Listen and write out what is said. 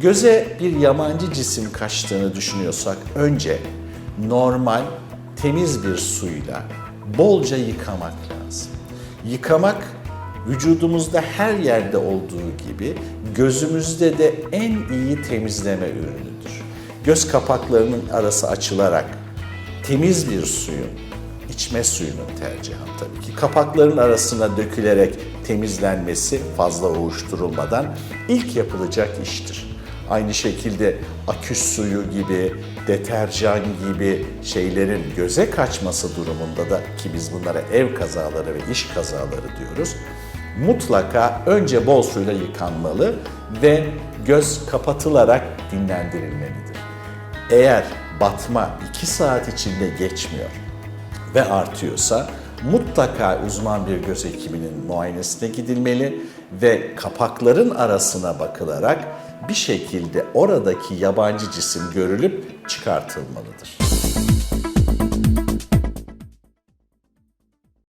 Göze bir yabancı cisim kaçtığını düşünüyorsak önce normal temiz bir suyla bolca yıkamak lazım. Yıkamak vücudumuzda her yerde olduğu gibi gözümüzde de en iyi temizleme ürünüdür. Göz kapaklarının arası açılarak temiz bir suyun, içme suyunun tercihan tabii ki, kapakların arasına dökülerek temizlenmesi fazla ovuşturulmadan ilk yapılacak iştir. Aynı şekilde aküs suyu gibi, deterjan gibi şeylerin göze kaçması durumunda da ki biz bunlara ev kazaları ve iş kazaları diyoruz. Mutlaka önce bol suyla yıkanmalı ve göz kapatılarak dinlendirilmelidir. Eğer batma 2 saat içinde geçmiyor ve artıyorsa mutlaka uzman bir göz hekiminin muayenesine gidilmeli ve kapakların arasına bakılarak bir şekilde oradaki yabancı cisim görülüp çıkartılmalıdır.